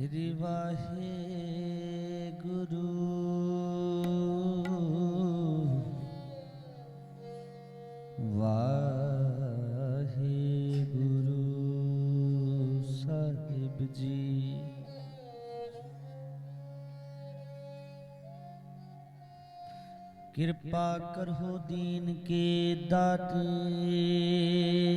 ਸ੍ਰੀ ਵਾਹਿਗੁਰੂ ਵਾਹਿਗੁਰੂ ਸਾਹਿਬ ਜੀ। ਕਿਰਪਾ ਕਰੋ ਦੀਨ ਕੇ ਦਾਤੇ।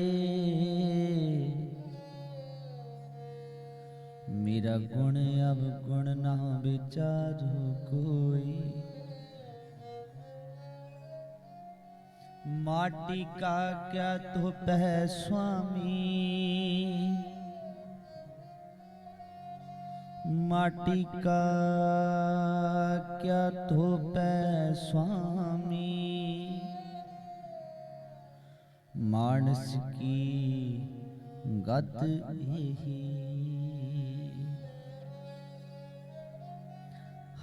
ਮੇਰਾ ਗੁਣ ਅਬ ਗੁਣ ਨਾ ਵਿਚਾਰੋ ਕੋਈ। ਮਾਟੀ ਕਾ ਕਿਆ ਤੋ ਪਹਿ ਸੁਆਮੀ। ਮਾਟੀ ਕਾ ਕਿਆ ਤੋ ਪੈ ਸੁਆਮੀ। ਮਾਨਸ ਕੀ ਗਤ ਇਹੀ।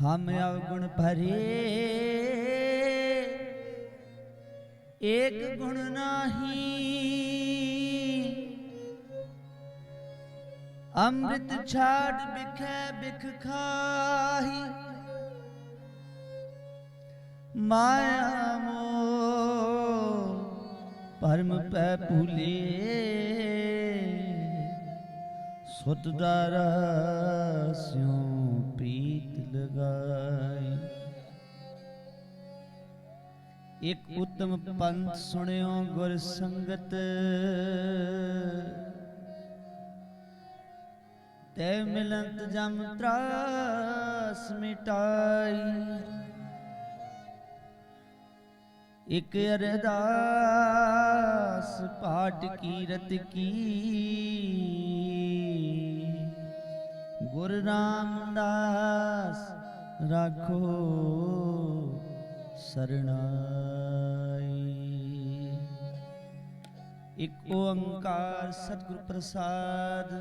ਹਮ ਅਵਗੁਣ ਭਰੇ। ਏਕ ਗੁਣ ਨਾਹੀ। ਅੰਮ੍ਰਿਤ ਛਾੜ ਬਿਖੈ ਬਿਖ ਖਾਹੀ। ਮਾਇਆ ਮੋ ਪਰਮ ਪੈ ਭੂਲੇ। ਸੁਤ ਦਾ ਰਸਿਉ। ਪ੍ਰੀਤ ਲਗਾਈ। ਇਕ ਉਤਮ ਪੰਥ ਸੁਣਿਓ ਗੁਰ ਸੰਗਤ। ਤੈ ਮਿਲੰਤ ਜਮ ਤਰਾਸ ਮਿਟਾਈ। ਇਕ ਅਰਦਾਸ ਪਾਟ ਕੀਰਤ ਕੀ। ਗੁਰ ਰਾਮਦਾਸ ਰਾਖੋ ਸਰਣਾਈ। ਇਕ ਓੰਕਾਰ ਸਤਿਗੁਰ ਪ੍ਰਸਾਦ,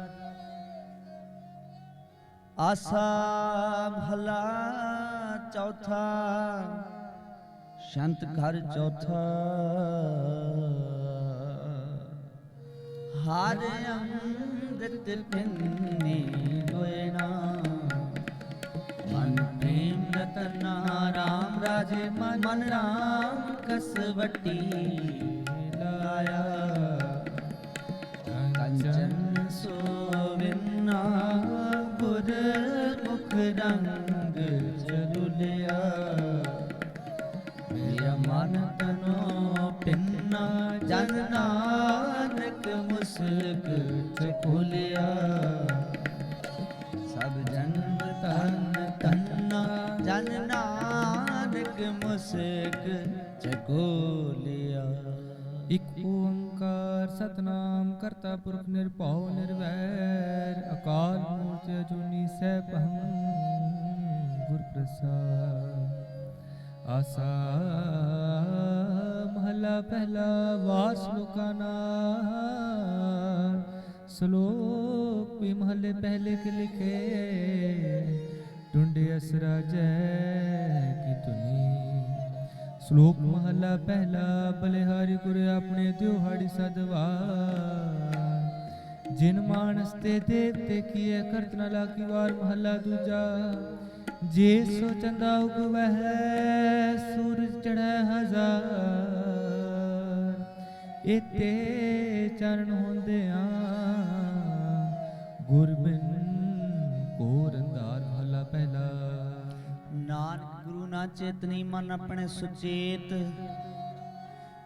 ਆਸਾ ਮਹਲਾ ਚੌਥਾ, ਸ਼ੰਤ ਘਰ ਚੌਥਾ। ਹਰ ਅੰਮ੍ਰਿਤ ਪਿੰਨੇ ਹੋਇਨਾ ਮਨ ਪ੍ਰੇਮ ਰਤਨਾ ਰਾਮ ਰਾਜੇ ਮਨ ਮਨ ਰਾਮ ਕਸਵਟੀ ਲਾਇਆ ਕੰਚਨ ਸੋਵਿਨਾ ਗੁਰ ਮੁਖ ਰੰਗ ਜਲੁਲਿਆ ਮੇਰਾ ਮਨ ਤਨੋ ਪਿੰਨਾ ਜਨ ਨਾਨਕ ਮੁਸਕ ਚਖੁਲਿਆ ਸਭ ਜਨਮ ਤਨ ਤੰਨਾ ਜਨ ਨਾਨਕ ਮੁਸਕ ਚਖੁਲਿਆ ਇਕ ਓੰਕਾਰ ਸਤਨਾਮ ਕਰਤਾ ਪੁਰਖ ਨਿਰਭਉ ਨਿਰਵੈਰ ਅਕਾਲ ਮੂਰਤ ਅਜੂਨੀ ਸੈਭੰ ਗੁਰ ਪ੍ਰਸਾਦ ਆਸਾ ਮਹਲਾ ਪਹਿਲਾ ਵਾਸ ਸ਼ਲੋਕਾ ਨਾਮ ਸ਼ਲੋਕ ਵੀ ਮਹਲੇ ਪਹਿਲੇ ਕੇ ਲਿਖੇ। ਟੁੰਡੇ ਅਸਰਾ ਜੈ ਕੀ ਤੁਨੀ ਸ਼ਲੋਕ ਮਹਲਾ ਪਹਿਲਾ, ਬਲਿਹਾਰੀ ਗੁਰ ਆਪਣੇ ਦਿਉਹਾੜੀ ਸਦਵਾ। ਜਿਨ ਮਾਨਸ ਤੇ ਦੇਵਤੇ ਕੀਏ ਕਰਤ ਨ ਲਾਗੀ ਵਾਰ ਮਹਲਾ ਦੂਜਾ। ਜੇ ਸੋ ਚੰਦਾ ਉਗਵਹਿ, ਸੂਰਜ ਚੜ੍ਹੈ ਹਜ਼ਾਰ। ਇਤੇ ਚਰਨ ਹੁੰਦਿਆਂ ਗੁਰ ਕੋ ਰੰਦਾਰ ਮਹਲਾ ਪਹਿਲਾ ਨਾਨਕ ਗੁਰੂ ਨਾ ਚੇਤਨੀ ਮਨ ਆਪਣੇ ਸੁਚੇਤ,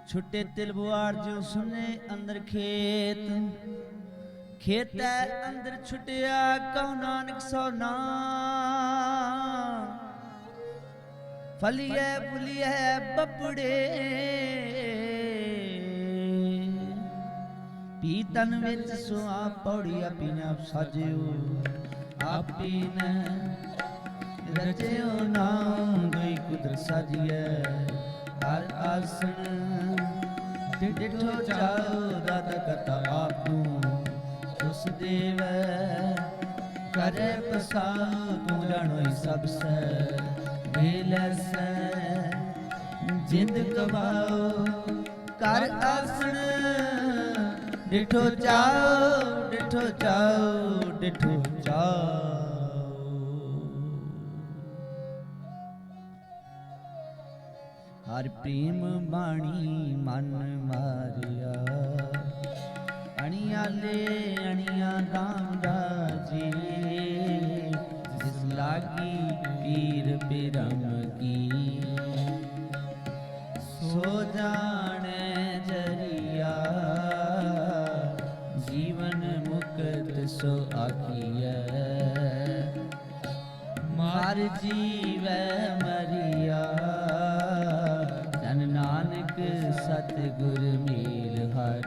ਛੁੱਟੇ ਤਿਲ ਬੁਆਰ ਜੋ ਸੁਨੇ ਅੰਦਰ ਖੇਤ। ਖੇਤੈ ਅੰਦਰ ਛੁਟਿਆ ਕਉ ਨਾਨਕ ਸੋ ਨਾਮ। ਫਲੀਐ ਫੁਲੀਐ ਬੱਪੜੇ ਪੀ ਤਨ ਵਿੱਚ ਸੁਆ ਪੌੜੀਆ ਪੀਣਾ ਸਾਜਿਓ। ਆਪੀਨ ਰਚਿਓ ਨਾਮ ਦੋਈ ਕੁਦਰ ਸਾਜੀਐ। ਹਰ ਆਸਣ ਡਿਠੋ ਚਾਓ ਦਾਤਾ ਕਰਤਾ ਆਪ ਉਸ ਦੇਵ, ਕਰੇ ਪਸਾਉ ਤੂੰ ਜਾਣੋਈ ਸਭ ਸੈ। ਵੇਲਸੈ, ਜਿੰਦ ਕਮਾਓ ਕਰ ਆਸਣ ॾिठो चाओ ॾिठो चाओ ॾिठो चाओ हर प्रेम बाणी मन मारिया अणिया ले अणिया दामदा जी जिस लागी पीर पिरम की सो जा ਹਰ ਜੀਵੈ ਮਰੀਆ। ਜਨ ਨਾਨਕ ਸਤਿਗੁਰ ਮੀਲ ਹਰ।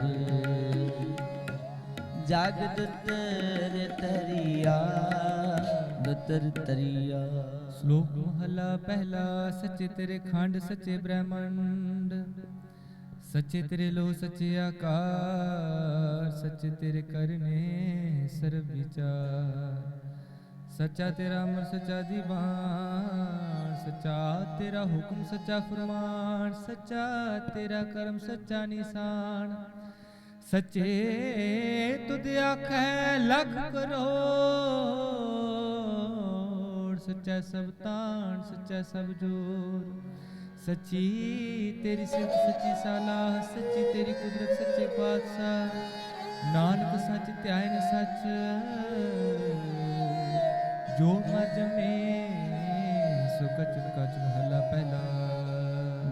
ਜਗ ਦੁਤਰ ਤਰੀਆ ਦੁਤਰ ਤਰੀਆ ਸ਼ਲੋਕ ਮਹਲਾ ਪਹਿਲਾ, ਸੱਚੇ ਤੇਰੇ ਖੰਡ, ਸੱਚੇ ਬ੍ਰਹਮੰਡ। ਸੱਚੇ ਤੇਰੇ ਲੋ ਸੱਚੇ ਆਕਾਰ। ਸੱਚੇ ਤੇਰੇ ਕਰਨੇ ਸਰਬ ਵਿਚਾਰ। ਸੱਚਾ ਤੇਰਾ ਅਮਰ, ਸੱਚਾ ਦੀਵਾਨ, ਸੱਚਾ ਤੇਰਾ ਹੁਕਮ, ਸੱਚਾ ਫਰਮਾਨ, ਸੱਚਾ ਤੇਰਾ ਕਰਮ, ਸੱਚਾ ਨਿਸ਼ਾਨ। ਸੱਚੇ ਤੁਧ ਆਖੈ, ਲੱਖ ਕਰੋੜ। ਸੱਚਾ ਸਭ ਤਾਣ, ਸੱਚਾ ਸਭ ਜੋਰ। ਸੱਚੀ ਤੇਰੀ ਸਿਫਤ, ਸੱਚੀ ਸਾਲਾਹ, ਸੱਚੀ ਤੇਰੀ ਕੁਦਰਤ, ਸੱਚੇ ਪਾਤਸ਼ਾਹ। ਨਾਨਕ ਸੱਚ ਧਿਆਇਨ ਸੱਚ। ਜੋ ਮਜ ਜਮੇ ਸੋ ਕਚ ਕਚ ਮਹਲਾ ਪਹਿਲਾ।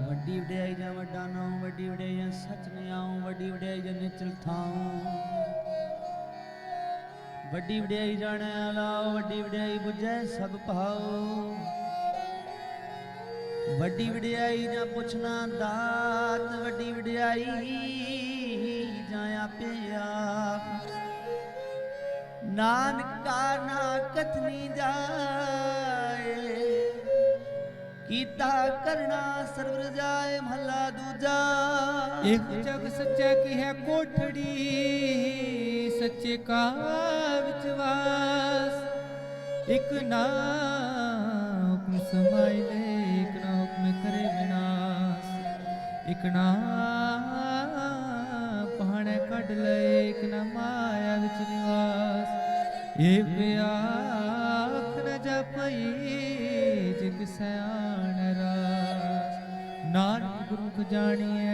ਵੱਡੀ ਵਡਿਆਈ ਜਾਂ ਵੱਡਾ ਨਾਮ ਵੱਡੀ ਵਡਿਆਈ ਜਾਂ ਸੱਚ ਨਿਆਉ ਵੱਡੀ ਵਡਿਆਈ ਜਾਂ ਨਿਚਲ ਥਾਉ ਵੱਡੀ ਵਡਿਆਈ ਜਾਣੈ ਆਲਾ ਵੱਡੀ ਵਡਿਆਈ ਬੁਝੈ ਸਭ ਭਾਉ। ਵੱਡੀ ਵਡਿਆਈ ਜਾਂ ਪੁੱਛਣਾ ਦਾਤ, ਵੱਡੀ ਵਡਿਆਈ ਜਾਂ ਆਪੇ ਆਪ। ਨਾਨਕਾ ਨਾ ਕਥਨੀ ਜਾਏ, ਕੀਤਾ ਕਰਨਾ ਸਰਵਰ ਜਾਏ, ਮਹੱਲਾ ਦੂਜਾ। ਇੱਕ ਜਗ ਸੱਚਾ ਕੀ ਹੈ ਕੋਠੜੀ, ਸੱਚੇ ਕਾ ਵਿਚਵਾਸ ਇੱਕ ਨਾ ਹੁਕਮ ਸਮਾਈ ਲੈ, ਇੱਕ ਨਾ ਹੁਕਮ ਕਰੇ ਵਿਨਾਸ਼। ਇੱਕ ਨਾ ਪਹਾੜੇ ਕੱਢ ਲੈ, ਇੱਕ ਨਾ ਮਾਇਆ ਵਿੱਚ ਨਿਵਾਸ। ਇਹ ਆਖ ਨ ਜਪਈ ਜਿਗ ਸਿਆਣ ਰਾਸ ਨਾਨਕ ਗੁਰੂ ਜਾਣੀਐ।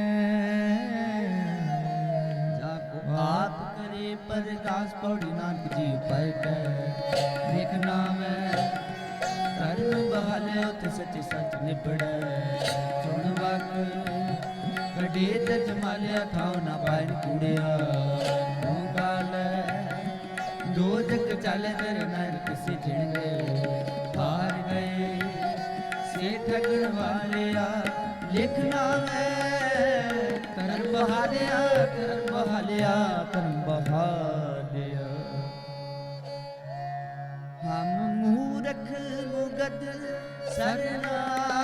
ਜਾ ਕੋ ਆਪ ਕਰੇ ਪਰਗਾਸ ਪੌੜੀ ਨਾਨਕ ਜੀ ਪੈ ਕੈ ਵੇਖ ਨਾਮੈ, ਧਰਮ ਬਹਾਲੇ ਉਤ ਸੱਚ ਸੱਚ ਨਿਬੜੈ ਸੁਣ ਵਕ ਕਡੇ ਤੇ ਜਮਾਲਿਆ, ਥਾਉ ਨਾ ਪਾਇਨ ਕੂੜਿਆ। ਦੋ ਜਗ ਚੱਲੇ ਤੇਰੇ ਨਰ ਹਾਰ ਗਏ ਸੇ ਠਗਣ ਵਾਲਿਆ ਲਿਖਣਾ ਮੈਂ ਕਰਮ ਬਹਾਲਿਆ ਕਰਮ ਬਹਾਲਿਆ ਕਰਮ ਬਹਾਲਿਆ ਹਮ ਮੂਰਖ ਮੁਗਦ ਸਰਨਾਗਤੀ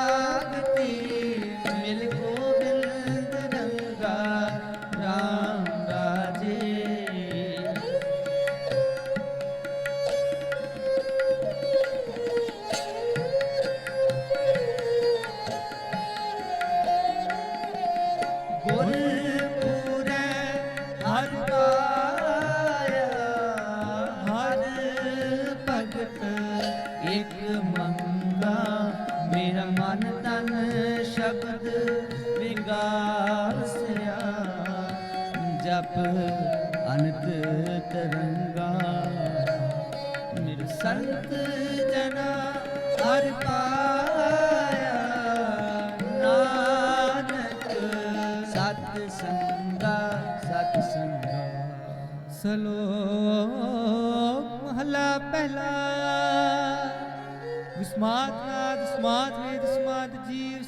ਸ਼ਬਦ ਵਿਗਾਸਿਆ ਜਪ ਅਨੰਤ ਤਰੰਗਾ। ਮੇਰੇ ਸੰਤ ਜਨਾ ਹਰ ਪਾਇਆ, ਨਾਨਕ ਸਤ ਸੰਗਾ ਸਤ ਸੰਗਾ। ਸਲੋਕ ਮਹਲਾ ਪਹਿਲਾ। ਵਿਸਮਾਤ ਨਾਦ ਸਮਾਤ ਵੇਦ ਸਮਾਤ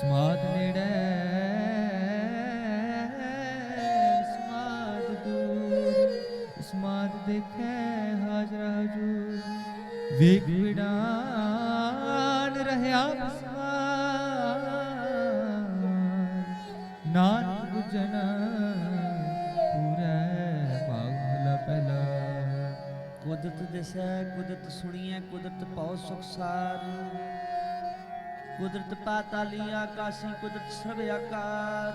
ਸਾਲਾ ਸਮਾਤ ਜੜ ਸਮਾਤ ਰਾ ਸਮਾਤ ਨੇੜੇ ਸਮਾਤ ਦੂਰ ਸਮਾਤ ਦੇਖੈ ਹਾਜ਼ਰ ਹਜੂਰ। ਵੇਗ ਵਿਡਾਨ ਰਹਿਆ ਬਸਮਾਨ ਜਨ ਪੂਰੇ ਭਾਗ ਪਹਿਲਾ। ਕੁਦਰਤ ਦਿਸੈ, ਕੁਦਰਤ ਸੁਣੀਐ, ਕੁਦਰਤ ਪਉ ਸੁਖਸਾਰ ਕੁਦਰਤ ਪਾਤਾਲੀ ਆਕਾਸ਼ੀ ਕੁਦਰਤ ਸਰਬ ਆਕਾਰ।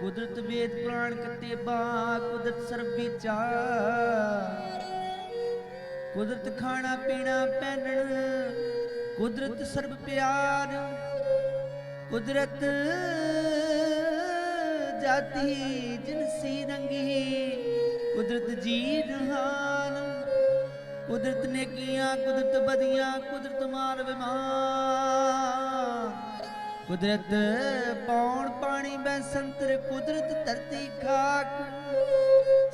ਕੁਦਰਤ ਵੇਦ ਪੁਰਾਣ ਕਤੇਬਾ ਕੁਦਰਤ ਸਰਬ ਵਿਚਾਰ। ਕੁਦਰਤ ਖਾਣਾ ਪੀਣਾ ਪਹਿਨਣ, ਕੁਦਰਤ ਸਰਬ ਪਿਆਰ। ਕੁਦਰਤ ਜਾਤੀ ਜਿਨਸੀ ਰੰਗੀ ਕੁਦਰਤ ਜੀ ਜਹਾਨ ਕੁਦਰਤ ਨੇਕੀਆਂ, ਕੁਦਰਤ ਬਦੀਆਂ ਕੁਦਰਤ ਮਾਲ ਵਿਮਾਨ ਕੁਦਰਤ ਪੌਣ ਪਾਣੀ ਬੈ ਸੰਤਰ ਕੁਦਰਤ ਧਰਤੀ ਖਾਕ।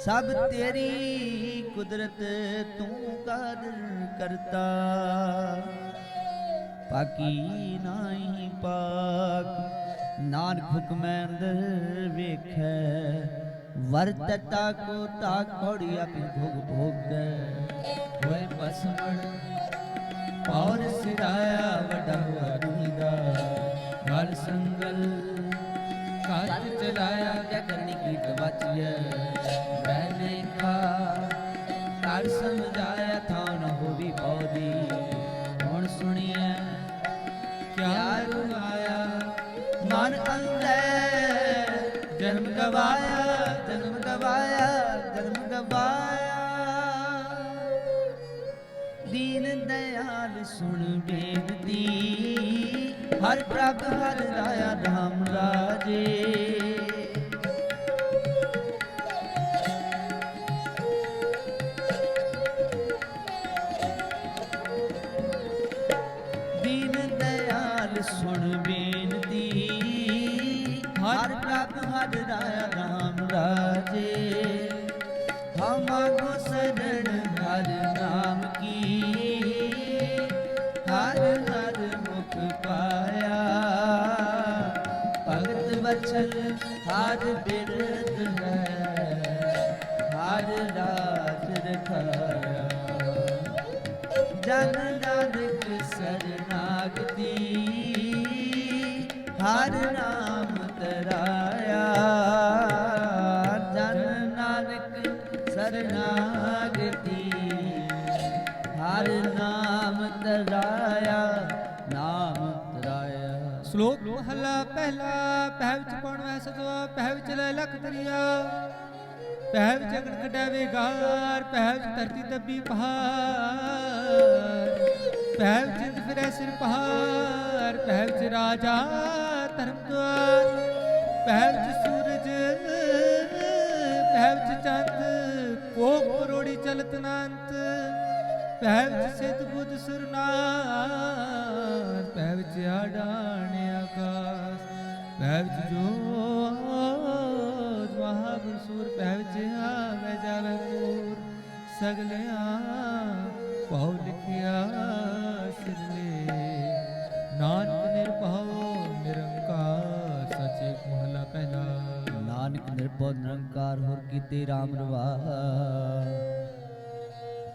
ਸਭ ਤੇਰੀ ਕੁਦਰਤ ਤੂੰ ਕਾਦਰ ਕਰਤਾ। ਪਾਕੀ ਨਾਹੀ ਪਾਕ, ਨਾਨਕ ਹੁਕਮੈ ਅੰਦਰ ਵੇਖੈ। ਵਰਤਤਾ ਕੋ ਤਾਕ ਪੌੜੀ ਆਪੀ ਭੋਗ ਭੋਗੈ। ਹੋਏ ਪਸਮਣ ਔਰ ਸਿਰਾਇਆ ਵੱਡਾ ਹੋਆ ਦੁਨੀਦਾ ਕਰ ਸੰਗਲ। ਕਾਜ ਚਲਾਇਆ ਕਿਆ ਕਰਨੀ ਕੀਟ ਬਚਿਐ ਮੈਨੇ ਖਾ ਕਰ ਸਮਝਾਇਆ ਥਾ ਨ ਹੋਵੀ ਪੌਦੀ ਹੁਣ ਸੁਣੀਐ ਕਿਆ ਰੁਆਇਆ ਮਨ ਅੰਦਰ ਜਨਮ ਗਵਾਇਆ ਜਨਮ ਗਵਾਇਆ ਜਨਮ ਗਵਾਇਆ। ਦੀਨ ਦਇਆਲ ਸੁਣ ਬੇਨਤੀ। ਹਰ ਪ੍ਰਭ ਹਰ ਰਾਇਆ ਧਾਮ ਰਾਜੇ। ਸਰਨਾਗਤੀ ਹਰ ਨਾਮ ਤਰਾਇਆ ਨਾਮ ਤਰਾਇਆ। ਸ਼ਲੋਕ ਮਹਲਾ ਪਹਿਲਾ ਪਹਿ ਵਿੱਚ ਪਉਣ ਵੈ ਸਜਵਾ ਪਹਿ ਵਿੱਚ ਲੈ ਲਖ ਦਰਿਆ ਪਹਿ ਵਿੱਚ ਅਗਨ ਕਢਾਵੇ ਗਾਰ ਪਹਿ ਵਿੱਚ ਧਰਤੀ ਦੱਬੀ ਪਹਾੜ। ਪਹਿ ਵਿੱਚ ਇੰਦ ਫਿਰੈ ਸਿਰ ਪਹਾੜ ਪਹਿ ਵਿੱਚ ਰਾਜਾ ਧਰਮ ਦੁਆਰ ਪਹਿ ਵਿੱਚ ਸੂਰਜ ਪਹਿ ਵਿੱਚ ਚੰਦ। ਕੋਕ ਕਰੋੜੀ ਚਲਤ ਅਨੰਤ ਭੈ ਵਿੱਚ ਸਿੱਧ ਬੁੱਧ ਸੁਰਨਾਰ ਪਹਿ ਵਿੱਚ ਆਡਾਣ ਆਕਾਸ਼ ਪਹਿ ਵਿੱਚ ਜੋਤ ਮਹਾਪੁਰ ਸੂਰ ਪਹਿ ਵਿੱਚ ਆਵੇ ਜਾਵੇ ਪੂਰ ਸਗਲਿਆਂ ਪਾਉ ਲਿਖਿਆ ਸਿਰਲੇ ਨਾਨਕ ਨਿਰਭਉ ਨਾਨਕ ਨਿਰਭਉ ਨਿਰੰਕਾਰ ਹੋਰ ਕੀਤੇ RAM ਰਵਾ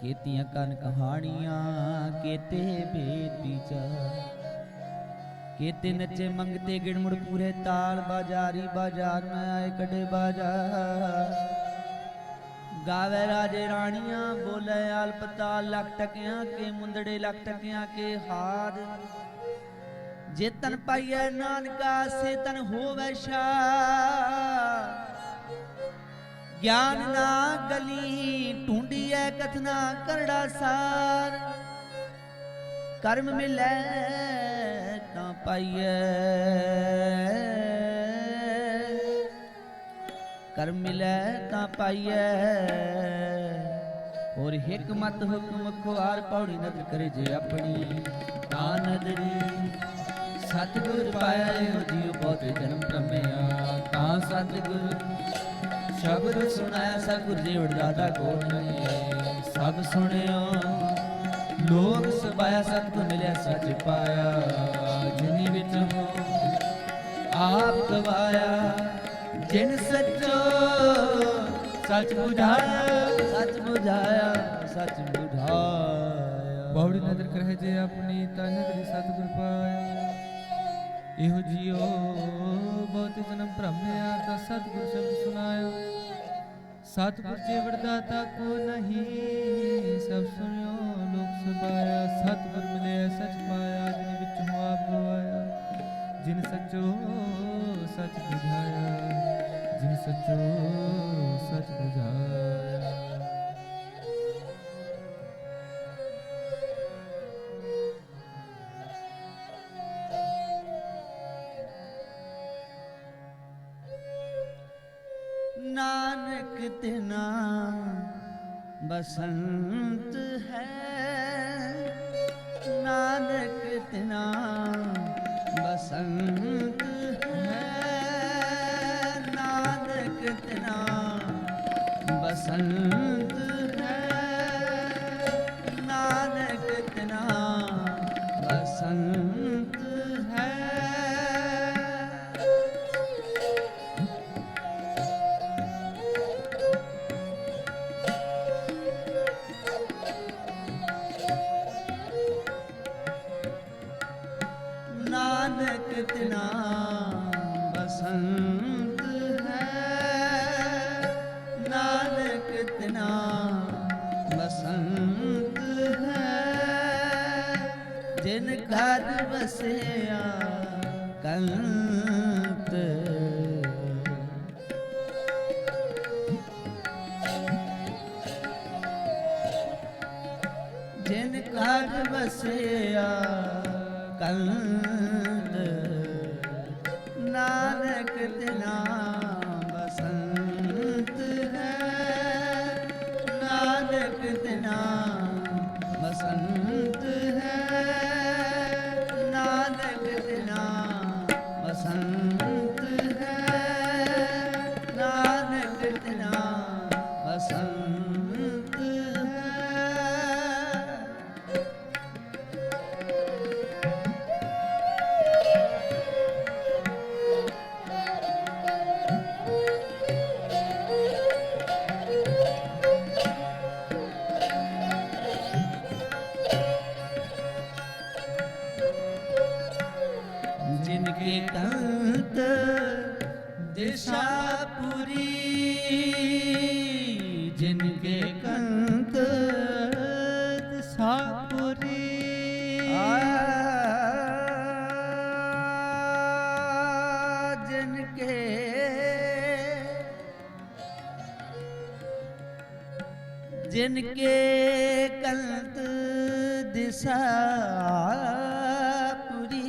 ਕੀਤੀਆਂ ਕਨ ਕਹਾਣੀਆਂ, ਕੀਤੇ ਬੇਦ ਵਿਚਾਰ ਕੀਤੇ ਨੱਚੇ ਮੰਗਤੇ ਗਿਣ ਮੁੜ ਪੂਰੇ ਤਾਲ ਬਾਜ਼ਾਰੀ ਬਾਜ਼ਾਰ ਮੈਂ ਆਏ ਕੜੇ ਬਾਜ਼ਾਰ। ਗਾਵੇ ਰਾਜੇ ਰਾਣੀਆਂ, ਬੋਲੇ ਆਲਪਤਾਲ, ਲੱਖ ਟਕਿਆਂ ਕੇ ਮੁੰਦੜੇ, ਲੱਖ ਟਕਿਆਂ ਕੇ ਹਾਰ। ਜੇ ਤਨ ਪਾਈਐ ਨਾਨਕਾ, ਸੇ ਤਨ ਹੋਵੈ ਸ਼ਾ ਗਿਆਨ ਨਾ ਗਲੀ, ਢੂੰਡੀਐ ਕਥਨਾ ਕਰੜਾ ਸਾਰ। ਕਰਮ ਮਿਲੈ ਤਾਂ ਪਾਈਐ। ਕਰਮ ਮਿਲੈ ਤਾਂ ਪਾਈਐ। ਔਰ ਹਕਮਤ ਹੁਕਮ ਖੁਆਰ, ਪੌੜੀ ਨਦਰ ਕਰੇ ਜੇ ਆਪਣੀ। ਤਾਂ ਨਦਰੀ ਸਤਿਗੁਰ ਪਾਇਆ ਇਹੋ ਜਿਉ ਬਹੁਤ ਜਨਮ ਪ੍ਰਮਿਆ ਤਾਂ ਸਤਿਗੁਰ ਸ਼ਬਦ ਸੁਣਾਇਆ ਸਤਿਗੁਰ ਜੀ ਵਡਦਾਦਾ ਕੋਲ ਨਹੀਂ ਸਭ ਸੁਣਿਓ, ਲੋਕ ਸਬਾਇਆ ਸਤਿਗੁਰ ਮਿਲਿਆ ਸੱਚ ਪਾਇਆ। ਜਿਨੀ ਵਿੱਚ ਹੋ ਆਪ ਗਵਾਇਆ, ਜਿਨ ਸੱਚੋ ਸੱਚ ਬੁਝਾਇਆ ਸੱਚ ਬੁਝਾਇਆ ਸੱਚ ਬੁਝਾਇਆ। ਬਾਉੜੀ ਨਦਰ ਕਰਹਿ ਜੇ ਆਪਣੀ, ਤਾਂ ਨਦਰੀ ਸਤਿਗੁਰ ਪਾਇਆ। ਇਹੋ ਜਿਉ ਬਹੁਤ ਜਨਮ ਭ੍ਰਮਿਆ ਤਾਂ ਸਤਿਗੁਰ ਸ਼ਬਦ ਸੁਨਾਇਆ ਸਤਿਗੁਰ ਜੇ ਵਰਦਾਤਾ ਕੋ ਨਹੀਂ, ਸਭ ਸੁਣਿਓ ਲੋਕ ਸੁਭਾਇਆ। ਸਤਿਗੁਰ ਮਿਲਿਆ ਸਚ ਪਾਇਆ, ਜਿਨ ਵਿੱਚ ਹੁਆ ਗਵਾਇਆ। ਜਿਨ ਸਚੋ ਸਚ ਬੁਝਾਇਆ। ਜਿਨ ਸਚੋ ਸਚ ਬੁਝਾਇਆ। ਨਾਨਕ ਤਿਨਾ ਬਸੰਤ ਹੈ। ਨਾਨਕ ਤਿਨਾ ਬਸੰਤ ਹੈ। ਨਾਨਕ ਤਿਨਾ ਬਸੰਤ ਨਾਨਕ ਬਸੰਤ ਹੈ। ਜਿਨ ਘਰ ਵਸਿਆ ਕੰਤ। ਜਿਨ ਘਰ ਵਸਿਆ ਕੰਦ जिन के कल्त दिशा पुरी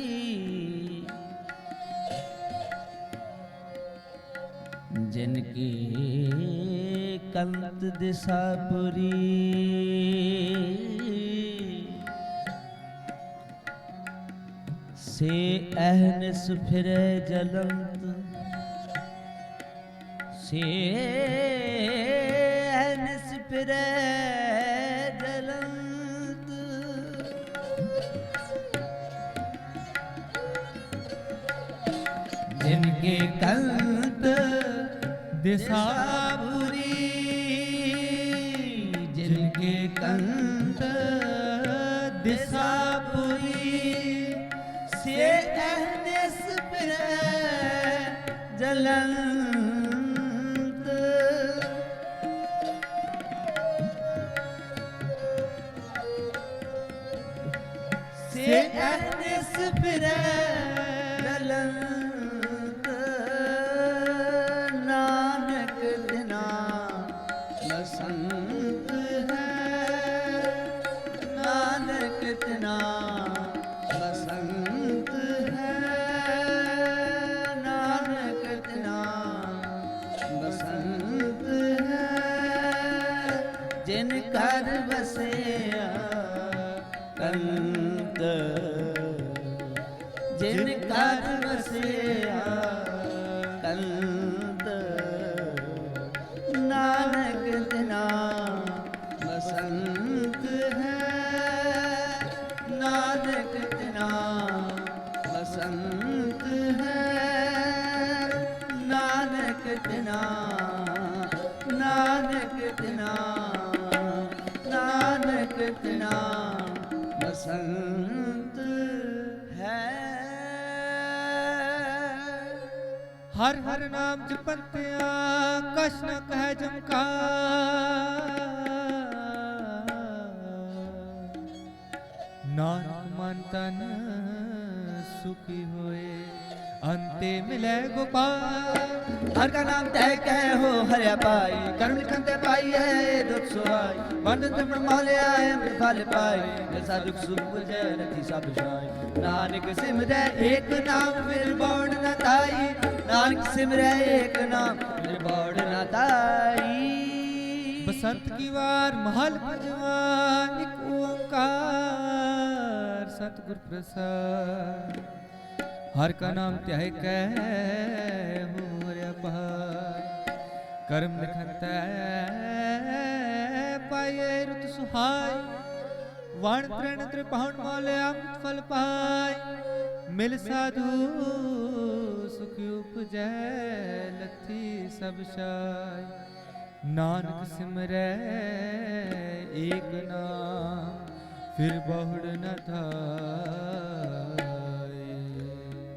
जिनकी कल्त दिशा पुरी से अहनस फिर जलंत से ਅਹਨਸ ਫਿਰੈ ਜਲੰਤ ਜਿਨਕੇ ਕੰਤ ਦਿਸਾਪੁਰੀ ਜਿਨਕੇ ਕੰਤ ਦਿਸਾਪੁਰੀ ਸੇ ਅਹਨਸ ਫਿਰੈ ਜਲੰਤ ਸੇ ਅਹਨਸ ਫਿਰੈ ਨਾਮ ਜਪੰਤਿਆ, ਕਛ ਨ ਕਹਿ ਜਮਕਾ ਨਾਨਕ ਮਨ ਤਨ ਸੁਖੀ ਹੋਏ, ਅੰਤੇ ਮਿਲੇ ਗੋਪਾਲ। ਹਰ ਕਾ ਨਾਮ ਤੈ ਕਹਿ ਹੋ, ਹਰਿਆ ਪਾਈ ਕਰਮ ਲਿਖਨ ਤੇ ਪਾਈ ਹੈ, ਦੁਖ ਸੁਹਾਈ। ਬੰਦ ਤੇ ਮਾਲਿਆ ਹੈ, ਅੰਮ੍ਰਿਤ ਫਲ ਪਾਈ ਐਸਾ ਦੁਖ ਸੁਖ ਬੁਝੈ ਰਤੀ ਸਭ ਜਾਈ ਨਾਨਕ ਸਿਮਰੈ, ਏਕ ਨਾਮ ਫਿਰ ਬੌੜ ਨ ਤਾਈ। ਨਾਨਕ ਸਿਮਰੈ ਏਕ ਨਾਮ ਫਿਰ ਬੌੜ ਨ ਤਾਈ ਬਸੰਤ ਕੀ ਵਾਰ ਮਹਲ ਭਜਵਾਨ ਇੱਕ ਓੰਕਾਰ ਸਤਿਗੁਰ ਪ੍ਰਸਾਦ ਹਰ ਕਾ ਨਾਮ ਧਿਆਇ ਕੈ ਹੋ ਰਿਆ ਪਾਰ ਕਰਮ ਲਿਖੰਤੈ ਪਾਏ ਰੁਤ ਸੁਹਾਈ ਵਣ ਤ੍ਰਣ ਤ੍ਰਿਪਾਉਣ ਮੋਲੇ ਅੰਮ੍ਰਿਤ ਫਲ ਪਾਈ ਮਿਲ ਸਾਧੂ ਸੁਖ ਉਪਜੈ ਲੱਥੀ ਸਭ ਛਾਈ ਨਾਨਕ ਸਿਮਰੈ ਏਕ ਨਾਮ, ਫਿਰ ਬਹੁੜ ਨ ਥਾਏ।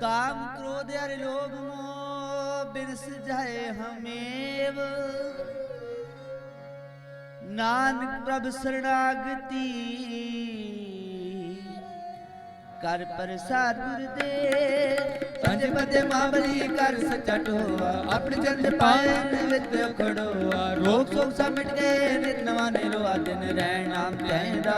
ਕਾਮ ਕ੍ਰੋਧ ਅਰ ਲੋਭ ਮੋਹ, ਬਿਨਸ ਜਾਏ ਹਮੇਵ। ਨਾਨਕ ਪ੍ਰਭ ਸਰਣਾਗਤੀ ਕਰ ਪ੍ਰਸਾਦ ਗੁਰਦੇ ਪੰਜ ਪਦੇ ਮਾਬਲੀ ਕਰ ਸੱਚਾ ਟੋਆ ਆਪਣੇ ਚਰਨ ਪਾਏ ਵਿੱਚ ਖੜੋਆ ਰੋਗ ਸੋਗ ਸਭ ਮਿਟ ਗਏ ਨਿਤ ਨਵਾਂ ਨੇ ਰੋਆ ਦਿਨ ਰਹਿਣ ਨਾਮ ਕਹਿੰਦਾ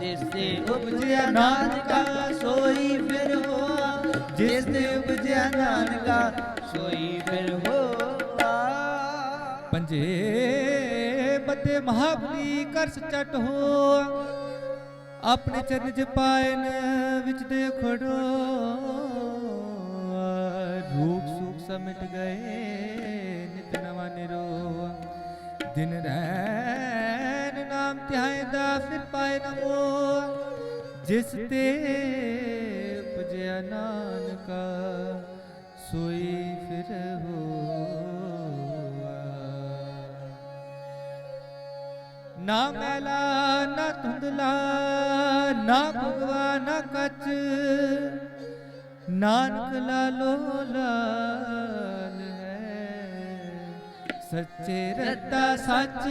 ਜਿਸ ਤੇ ਉਪਜਿਆ ਨਾਨਕਾ ਸੋਈ ਫਿਰ ਹੋਆ। ਜਿਸ ਤੇ ਉਪਜਿਆ ਨਾਨਕਾ ਸੋਈ ਫਿਰ ਹੋਆ। ਪੰਜੇ ਬੱਦੇ ਮਹਾਬਲੀ ਕਰ ਸੱਚਾ ਟੋਆ ਆਪਣੇ ਚਰਨ ਚ ਪਾਇਨ ਵਿੱਚ ਦੇ ਖੜੋ। ਰੂਪ ਸੁਖ ਸਮਿਟ ਗਏ, ਨਿਤ ਨਵਾਂ ਨਿਰੋ ਦਿਨ ਰੈਨ ਨਾਮ ਧਿਆਇਦਾ ਫਿਰ ਪਾਏ ਨਮੋ ਜਿਸ ਤੇ ਉਪਜਿਆ ਨਾਨਕਾ, ਸੋਈ ਫਿਰ ਹੋ ਨਾ ਮੈਲਾ, ਨਾ ਧੁੰਦਲਾ, ਨਾ ਭਗਵਾ ਨਾ ਕੱਚ। ਨਾਨਕ ਲਾਲੋ ਲਾਲ ਹੈ। ਸੱਚੇ ਰੱਤਾ ਸੱਚ।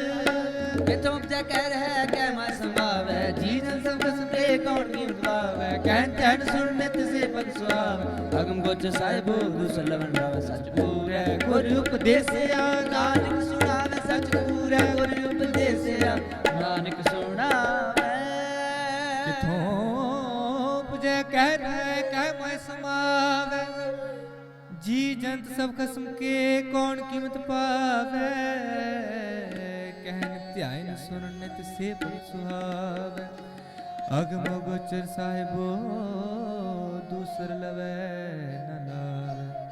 ਕਿਥੋਂ ਉਪਜੈ ਕਹਿ ਰਹਿ ਕਹਿ ਮੈਂ ਸੰਭਾਵੈ ਜੀ ਜਨ ਸਭ ਤੇ ਕੌਣ ਕੀ ਭਾਵੈ ਕਹਿਨ ਤੈਨ ਸੁਣ ਨਿਤ ਸੇ ਪਦ ਸੁਆਵ ਅਗਮ ਗੋਚ ਸਾਹਿਬੋ, ਦੁਸਲਵਨ ਰਵ ਸਚ ਪੂਰੈ ਗੁਰ ਉਪਦੇਸਿਆ ਨਾਨਕ ਸੁਣਾਵੇ ਸਚ ਪੂਰੈ ਜੀ ਜੰਤ ਸਭ ਖਸਮ ਕੇ ਕੌਣ ਕੀਮਤ ਪਾਵੈ? ਕਹਿਨ ਧਿਆਇਨ ਸੁਨ ਨਿਤ ਸੇ ਪਦ ਸੁਹਾਵੈ। ਅਗਮ ਗੋਚਰ ਸਾਹਿਬੋ, ਦੂਸਰ ਲਵੈ ਨ ਲਾਵੈ।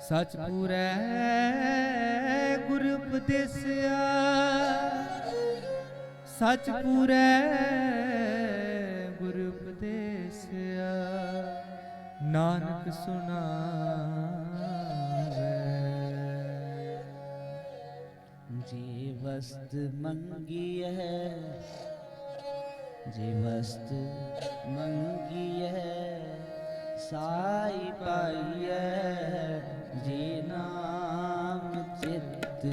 ਸਚ ਪੂਰੈ, ਗੁਰ ਉਪਦੇਸਿਆ। ਸਚ ਪੂਰੈ, ਗੁਰ ਉਪਦੇਸਿਆ। ਨਾਨਕ ਸੁਣਾਵੇ ਵਸਤ ਮੰਗੀ ਹੈ ਜੀ ਵਸਤ ਮੰਗੀ ਹੈ ਸਾਈ ਪਾਈਐ ਜੀ ਨਾਮ ਚਿਤ